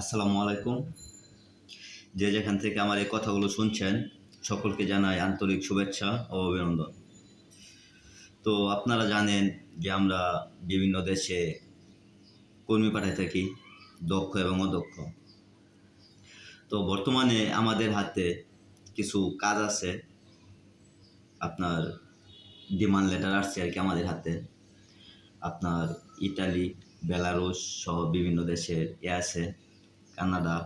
আসসালামু আলাইকুম। যে যেখান থেকে আমার এই কথাগুলো শুনছেন, সকলকে জানাই আন্তরিক শুভেচ্ছা ও অভিনন্দন। তো আপনারা জানেন যে আমরা বিভিন্ন দেশে কর্মী পাঠাই থাকি, দক্ষ এবং অদক্ষ। তো বর্তমানে আমাদের হাতে কিছু কাজ আছে। আপনার ডিমান্ড লেটার আসছে আর কি আমাদের হাতে। আপনার ইটালি বেলারুশ সহ বিভিন্ন দেশের এ আছে। কানাডা,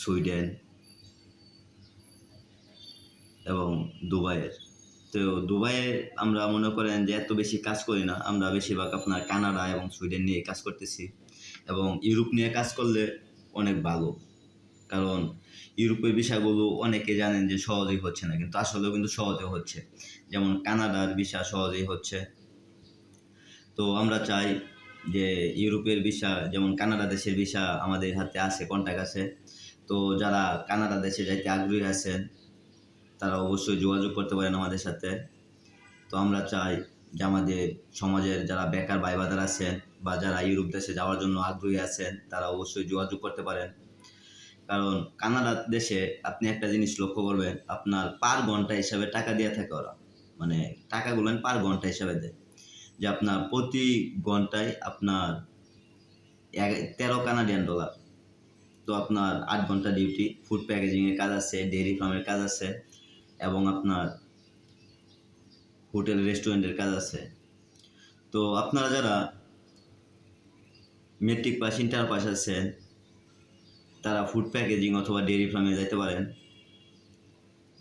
সুইডেন এবং দুবাইয়ের। তো দুবাইয়ে আমরা মনে করেন যে এত বেশি কাজ করি না, আমরা বেশিরভাগ আপনার কানাডা এবং সুইডেন নিয়ে কাজ করতেছি এবং ইউরোপ নিয়ে কাজ করলে অনেক ভালো। কারণ ইউরোপের বিষয়গুলো অনেকে জানেন যে সহজেই হচ্ছে না, কিন্তু আসলেও কিন্তু সহজে হচ্ছে। যেমন কানাডার বিষয় সহজেই হচ্ছে। তো আমরা চাই যে ইউরোপের ভিসা, যেমন কানাডা দেশের ভিসা আমাদের হাতে আছে কন্ট্যাক্ট আছে। তো যারা কানাডা দেশে যাইতে আগ্রহী আছেন, তারা অবশ্যই যোগাযোগ করতে পারেন আমাদের সাথে। তো আমরা চাই যে আমাদের সমাজের যারা বেকার ভাই বাদার আছেন বা যারা ইউরোপ দেশে যাওয়ার জন্য আগ্রহী আছেন, তারা অবশ্যই যোগাযোগ করতে পারেন। কারণ কানাডা দেশে আপনি একটা জিনিস লক্ষ্য করবেন, আপনার পার ঘণ্টা হিসাবে টাকা দিয়ে থাকে ওরা। মানে টাকাগুলো পার ঘণ্টা হিসাবে দেয় যে আপনার প্রতি ঘন্টায় আপনার তেরো কানাডিয়ান ডলার। তো আপনার আট ঘণ্টা ডিউটি ফুড প্যাকেজিংয়ের কাজ আছে ডেয়ারি ফার্মের কাজ আছে, এবং আপনার হোটেল রেস্টুরেন্টের কাজ আছে। তো আপনারা যারা মেট্রিক পাস ইন্টার পাস আছেন তারা ফুড প্যাকেজিং অথবা ডেয়ারি ফার্মে যেতে পারেন,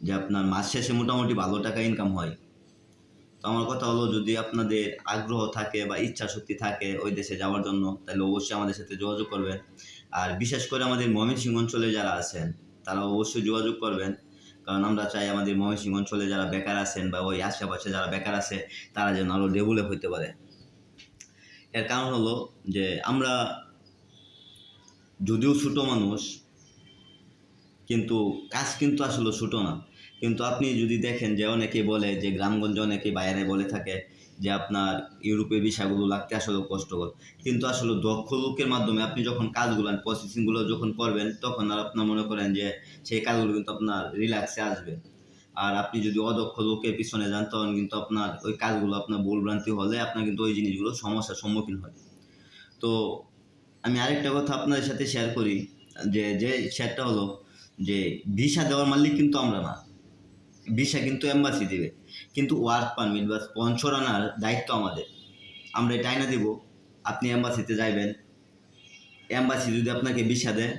যে আপনার মাস শেষে মোটামুটি ভালো টাকা ইনকাম হয়। তো আমার কথা হলো, যদি আপনাদের আগ্রহ থাকে বা ইচ্ছা শক্তি থাকে ওই দেশে যাওয়ার জন্য, তাহলে অবশ্যই আমাদের সাথে যোগাযোগ করবেন। আর বিশেষ করে আমাদের ময়মনসিংহ অঞ্চলে যারা আছেন, তারা অবশ্যই যোগাযোগ করবেন। কারণ আমরা চাই আমাদের ময়মনসিংহ অঞ্চলে যারা বেকার আছেন বা ওই আশেপাশে যারা বেকার আছে, তারা যেন আরও ডেভেলপ হইতে পারে। এর কারণ হলো যে, আমরা যদিও ছোটো মানুষ, কিন্তু কাজ কিন্তু আসলে ছোটো না। কিন্তু আপনি যদি দেখেন যে অনেকে বলে যে গ্রামগঞ্জে অনেকে বাইরে বলে থাকে যে আপনার ইউরোপের বিষয়গুলো লাগতে আসলে কষ্টকর। কিন্তু আসলে দক্ষ লোকের মাধ্যমে আপনি যখন কাজগুলো প্রসেসিংগুলো যখন করবেন, তখন আর আপনার মনে করেন যে সেই কাজগুলো কিন্তু আপনার রিল্যাক্সে আসবে। আর আপনি যদি অদক্ষ লোকের পিছনে যান, তখন কিন্তু আপনার ওই কাজগুলো আপনার ভুলভ্রান্তি হলে আপনার কিন্তু ওই জিনিসগুলো সমস্যার সম্মুখীন হয়। তো আমি আরেকটা কথা আপনাদের সাথে শেয়ার করি, যে যে শেয়ারটা হলো যে, ভিসা দেওয়ার মালিক কিন্তু আমরা না। ভিসা কিন্তু এম্বাসি দেবে। কিন্তু ওয়ার্ক পারমিট বা স্পন্সর আনার দায়িত্ব আমাদের। আমরা এটা আইনা দিব, আপনি এম্বাসিতে যাইবেন। এম্বাসি যদি আপনাকে ভিসা দেয়,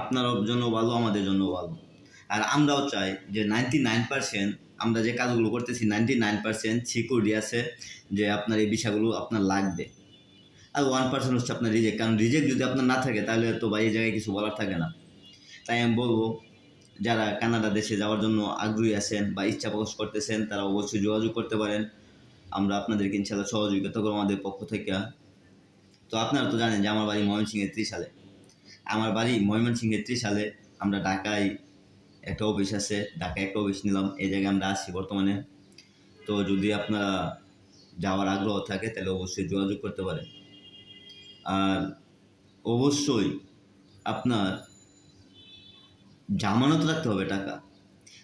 আপনার জন্য ভালো, আমাদের জন্য ভালো। আর আমরাও চাই যে নাইনটি নাইন পার্সেন্ট আমরা যে কাজগুলো করতেছি নাইনটি নাইন পার্সেন্ট সিকিউরিটি আছে যে আপনার এই বিষয়গুলো আপনার লাগবে। আর ওয়ান পার্সেন্ট হচ্ছে আপনার রিজেক্ট কারণ রিজেক্ট যদি আপনার না থাকে, তাহলে তো বা এই জায়গায় কিছু বলার থাকে না। তাই আমি বলব যারা কানাডা দেশে যাওয়ার জন্য আগ্রহী আছেন বা ইচ্ছা প্রকাশ করতেছেন, তারা অবশ্যই যোগাযোগ করতে পারেন। আমরা আপনাদেরকে ইনশাল্লাহ সহযোগিতা করব আমাদের পক্ষ থেকে। তো আপনারা তো জানেন যে আমার বাড়ি ময়মনসিংহের ত্রিশালে। আমার বাড়ি ময়মনসিংহের ত্রিশালে আমরা ঢাকায় একটা অফিস আছে, ঢাকায় একটা অফিস নিলাম। এই জায়গায় আমরা আছি বর্তমানে। তো যদি আপনারা যাওয়ার আগ্রহ থাকে, তাহলে অবশ্যই যোগাযোগ করতে পারেন। আর অবশ্যই আপনার জামানত রাখতে হবে টাকা।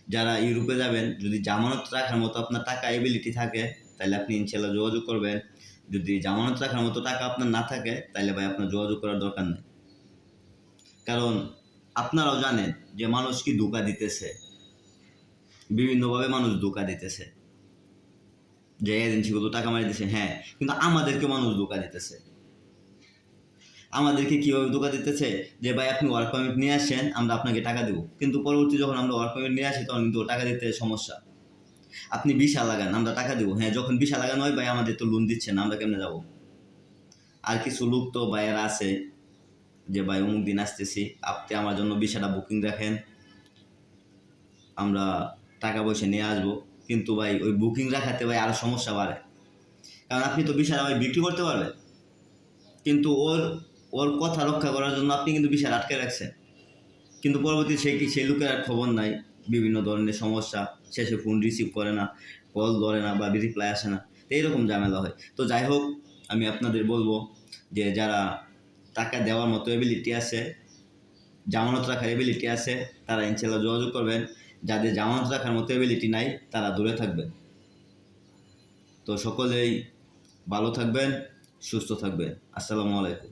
যারা ইউরোপে যাবেন, যদি জামানত রাখার মতো আপনার টাকা এবিলিটি থাকে, তাহলে আপনি ইনশাল্লাহ যোগাযোগ করবেন। যদি জামানত রাখার মতো টাকা আপনার না থাকে, তাহলে ভাই আপনার যোগাযোগ করার দরকার নেই। কারণ আপনারাও জানেন যে মানুষ কি ধোকা দিতেছে। বিভিন্নভাবে মানুষ ধোকা দিতেছে। যে এজেন্সিগুলো টাকা মারি দিতেছে হ্যাঁ কিন্তু আমাদেরকে মানুষ ধোকা দিতেছে। আমাদেরকে কীভাবে ধোকা দিতেছে যে, ভাই, আপনি ওয়ার্ক পারমিট নিয়ে আসেন, আমরা আপনাকে টাকা দেবো। কিন্তু পরবর্তী যখন আমরা ওয়ার্ক পারমিট নিয়ে আসি, তখন কিন্তু টাকা দিতে সমস্যা। আপনি বিশা লাগান, আমরা টাকা দেবো। হ্যাঁ যখন বিশা লাগানো হয়, ভাই, আমাদের তো লোন দিচ্ছেন আমরা কেমনে যাব? আর কিছু লোক তো ভাইয়েরা আছে যে, ভাই, অমুক দিন আসতেছি, আপনি আমার জন্য বিশাটা বুকিং রাখেন, আমরা টাকা পয়সা নিয়ে আসব। কিন্তু ভাই, ওই বুকিং রাখাতে ভাই আরও সমস্যা বাড়ে। কারণ আপনি তো বিশাল ভাই বিক্রি করতে পারবেন। কিন্তু ওর ওর কথা রক্ষা করার জন্য আপনি কিন্তু বিশাল আটকে রাখছেন। কিন্তু পরবর্তী সেই কি সেই লোকের আর খবর নাই। বিভিন্ন ধরনের সমস্যা শেষে ফোন রিসিভ করে না কল ধরে না বা রিপ্লাই আসে না। তো এইরকম ঝামেলা হয়। তো যাই হোক, আমি আপনাদের বলব যে যারা টাকা দেওয়ার মতো এবিলিটি আছে, জামানত রাখার এবিলিটি আছে, তারা ইনশাল্লাহ যোগাযোগ করবেন। যাদের জামানত রাখার মতো এবিলিটি নাই, তারা দূরে থাকবেন। তো সকলেই ভালো থাকবেন, সুস্থ থাকবেন। আসসালামু আলাইকুম।